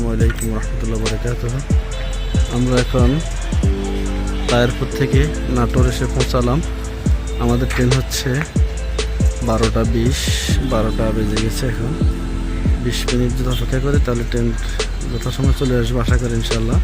আসসালামু আলাইকুম রহমতুল্লাহ বরকাত আমরা এখন তায়েরপুর থেকে নাটোর এসে পৌঁছালাম। আমাদের ট্রেন হচ্ছে বারোটা বিশ, বারোটা বেজে গেছে এখন। বিশ মিনিট যদি অপেক্ষা করে তাহলে ট্রেন যথাসময় চলে আসব, আশা করি ইনশাল্লাহ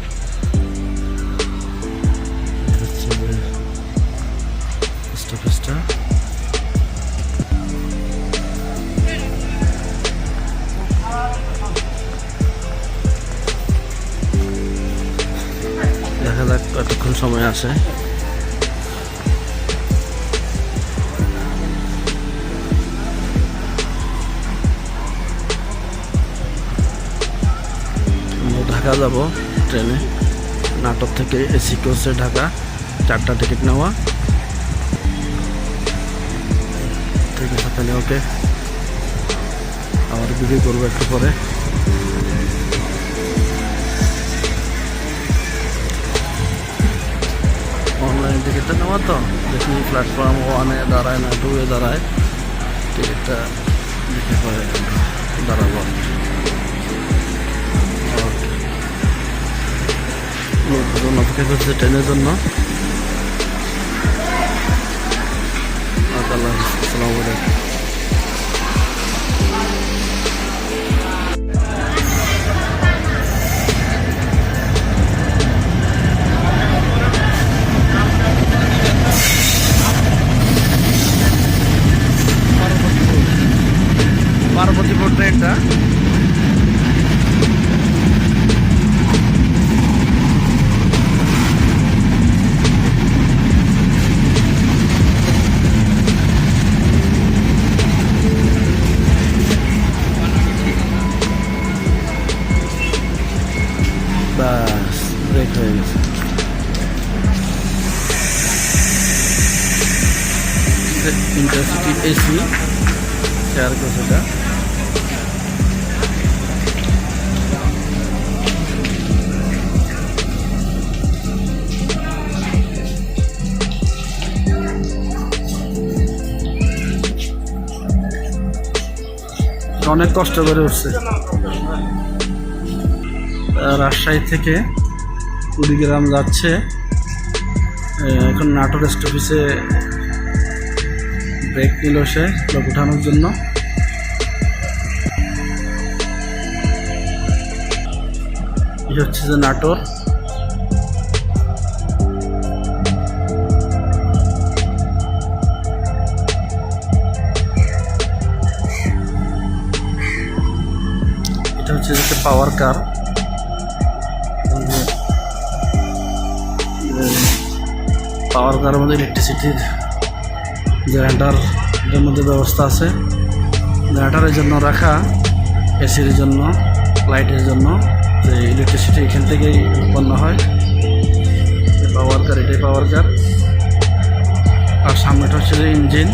কতক্ষণ সময় আমরা ঢাকা যাব ট্রেনে। নাটক থেকে এসি কোচে ঢাকা, চারটা টিকিট নেওয়া। ঠিক আছে, তাহলে ওকে। আবার ভিডিও করব একটু পরে। অনলাইন টিকিটটা নেওয়া তো। দেখি প্ল্যাটফর্ম ওয়ানে দাঁড়ায় না টুয়ে দাঁড়ায়। টিকিটটা দেখে পরে দাঁড়াবো অপেক্ষা করছে ট্রেনের জন্য। আসসালামু আলাইকুম। পার্বতীপুর ট্রেনটা। বাস ব্রেক হয়ে গেছে। ইন্টারসিটি এসি শেয়ার করছে অনেক কষ্ট করে উঠছে। রাজশাহী থেকে কুড়িগ্রাম যাচ্ছে। এখন নাটোর স্টপিসে ব্রেক নিল সে, লোক উঠানোর জন্য। হচ্ছে যে নাটোর। হচ্ছে যে পাওয়ার কার পাওয়ার কারের মধ্যে ইলেকট্রিসিটির জেনারেটার মধ্যে ব্যবস্থা আছে। জেনারেটারের জন্য রাখা এসির জন্য লাইটের জন্য, যে ইলেকট্রিসিটি এখান থেকেই উৎপন্ন হয়। পাওয়ার কার এটাই পাওয়ার কার আর সামনেটা হচ্ছে যে ইঞ্জিন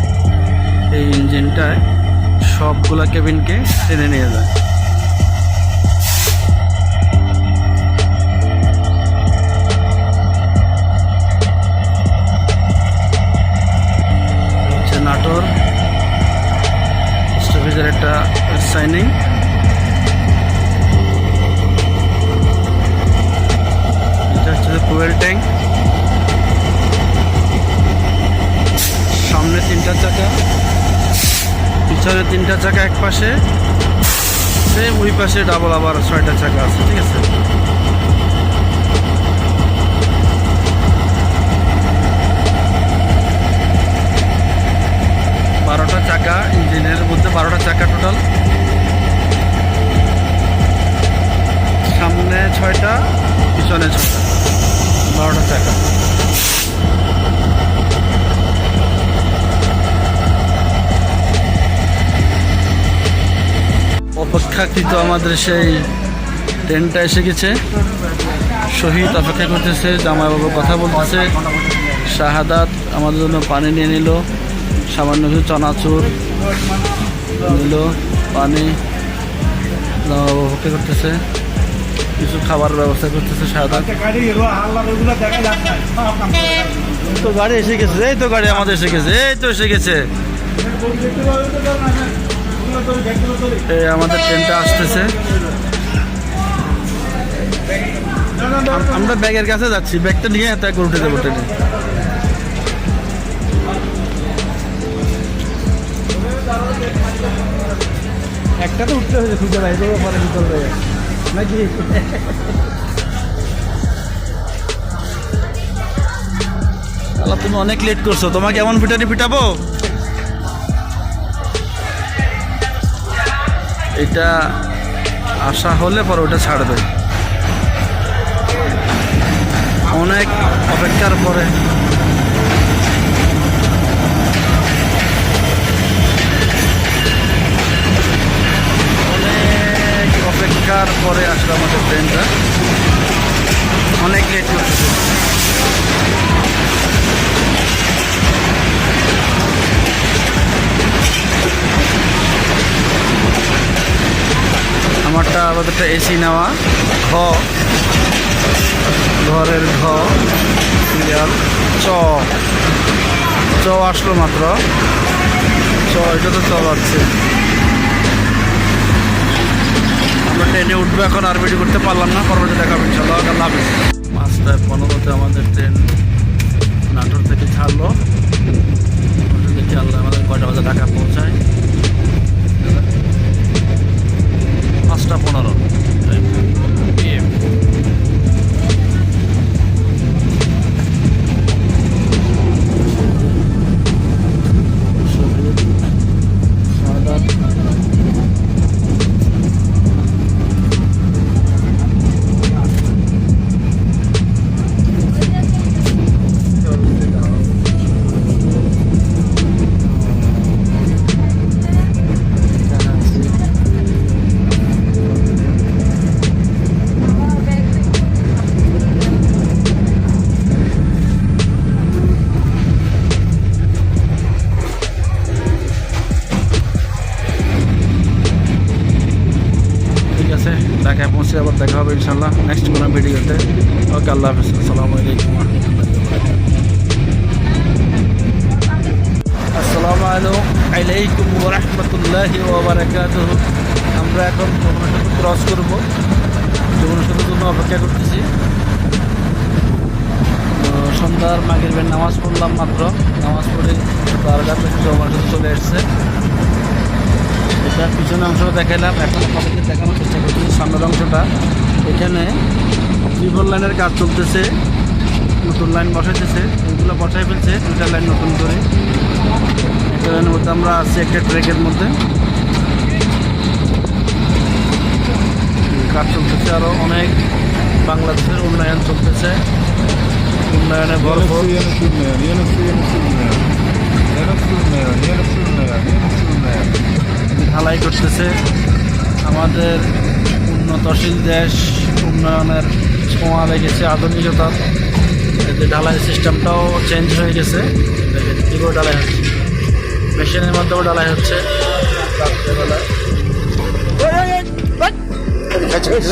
এই ইঞ্জিনটায় সবগুলা কেবিনকে টেনে নিয়ে যায়। স্টপেজের একটা সাইনিং এটা হচ্ছে ফুয়েল ট্যাঙ্ক সামনে তিনটা চাকা। পিছনে তিনটা চাকা এক পাশে সেম ওই পাশে ডাবল আবার ছয়টা চাকা আছে, ঠিক আছে? বারোটা চাকা, ইঞ্জিনের মধ্যে বারোটা চাকা টোটাল সামনে ছয়টা, পিছনে ছয়টা। বারোটা চাকা। অপেক্ষাকৃত আমাদের সেই ট্রেনটা এসে গেছে। শহীদ অপেক্ষা করতেছে, জামাইবাবু কথা বলতেছে। শাহাদাত আমাদের জন্য পানি নিয়ে নিল। সামান্য কিছু চনাচুর, নিল, পানি জামাইবাবু করতেছে। কিছু খাবার ব্যবস্থা করতেছে সাদা তো গাড়ি এসে গেছে, এই তো গাড়ি আমাদের এসে গেছে, এই তো এসে গেছে। এই আমাদের ট্রেনটা আসতেছে। আমরা ব্যাগের কাছে যাচ্ছি, ব্যাগটা নিয়ে এত একবার উঠে যাব ট্রেনে। একটা তো উঠতে হয়েছে খুঁজে বাইরে পরে ভিতর হয়ে নাকি? আল্লাহ, তুমি অনেক লেট করছ। তোমাকে এমন পিটানি পিটাবো? এটা আশা হলে পরে ওটা ছাড়বে অনেক অপেক্ষার পরে আমাদের ট্রেনটা অনেক লেট করতেছে আমারটা আমাদেরটা এসি নেওয়া। ঘ। ঘরের ঘ। চ। চ আসলো মাত্র। চ, এটা তো চ যাচ্ছে আমরা ট্রেনে উঠবো এখন, আর বেশি করতে পারলাম না। পরবর্তী দেখা হবে ইনশাল্লাহ। আল্লাহ পাঁচটায় পনেরোতে আমাদের ট্রেন নাটোর থেকে ছাড়লো। দেখি আল্লাহ আমাদের কয়টা বাজে? ঢাকা পৌঁছায়। পাঁচটা পনেরো। আসসালামু আলাইকুম রহমতুল্লাহি ওবরাকাত আমরা এখন যমুনা সেতু ক্রস করব। যমুনা সেতুর জন্য অপেক্ষা করতেছি। তো সন্ধ্যার মাগের নামাজ পড়লাম মাত্র। নামাজ পড়ে বারোটা থেকে যমুনা সেতু চলে এসছে। এটা পিছনের অংশটা দেখাইলাম। এখন আপনাদেরকে দেখানোর চেষ্টা করছি সামনের অংশটা। এখানে ট্রিপল লাইনের কাজ চলতেছে। নতুন লাইন বসাইতেছে। ওইগুলো বসাই ফেলছে। দুইটা লাইন নতুন করে। একটা মধ্যে আমরা আছি একটা ট্রেকের মধ্যে। কাজ চলতেছে আরও অনেক। বাংলাদেশের উন্নয়ন চলতেছে। উন্নয়নে ঢালাই করতেছে। আমাদের উন্নতশীল দেশ, উন্নয়নের ছোঁয়া লেগেছে আধুনিকতার। ঢালাই সিস্টেমটাও চেঞ্জ হয়ে গেছে। দেখেন ঢালাই হচ্ছে। মেশিনের মধ্যেও ডালাই হচ্ছে। রাত্রেবেলায় শেষ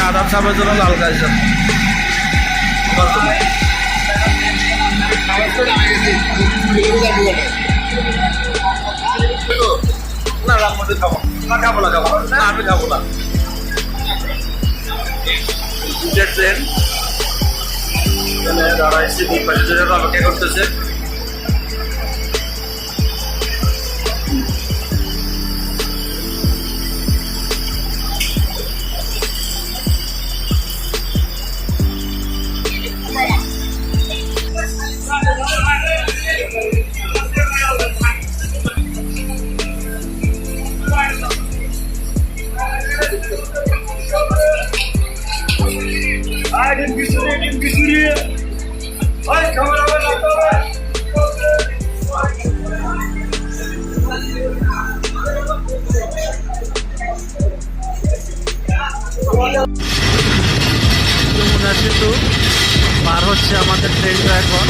সাদা চাপের জন্য লাল গালিচা আমি খাব। না খাব না খাব না। আমি খাব না। দাঁড়াইছে করতেছে যমুনা সেতু পার হচ্ছে আমাদের ট্রেনটা এখন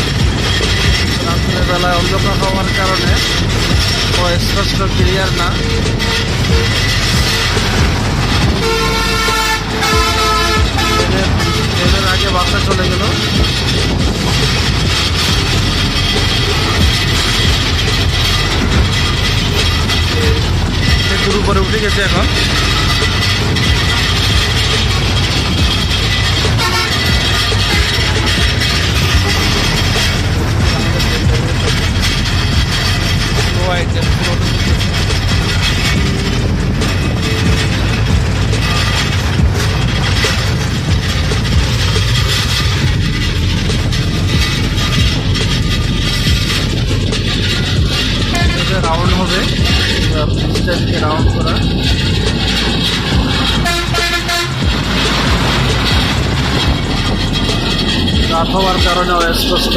রাত্রের বেলায় অন্ধকার হওয়ার কারণে স্পষ্ট ক্লিয়ার না ট্রেনের ট্রেনের আগে বাসা চলে গেল। গুরু পরে উঠে গেছে এখন। হবে। রাউন্ড করা। রাত হওয়ার কারণে অস্পষ্ট।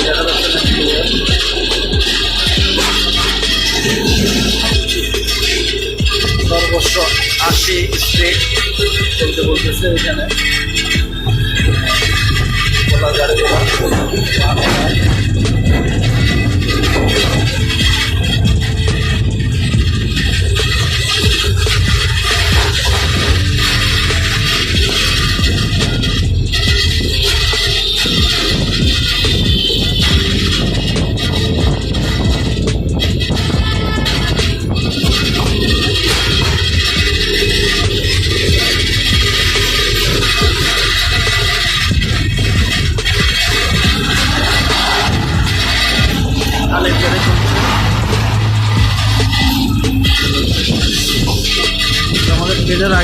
দেখা আশি স্পিড বলতে বলতেছে এখানে। বলা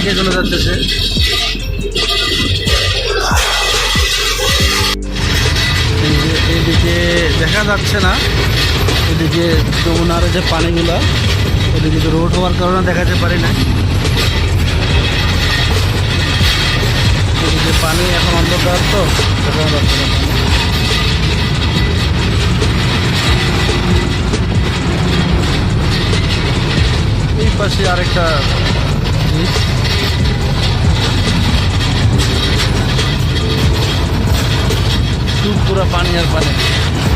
আগে চলে যাচ্ছে এইদিকে দেখা যাচ্ছে না। এদিকে যমুনার যে পানিগুলা ওদিকে তো রোড হওয়ার কারণে দেখাতে পারি না এদিকে পানি এখন অন্ধকার তো, দেখা যাচ্ছে না এই পাশে আরেকটা পুরো পানি আর পানি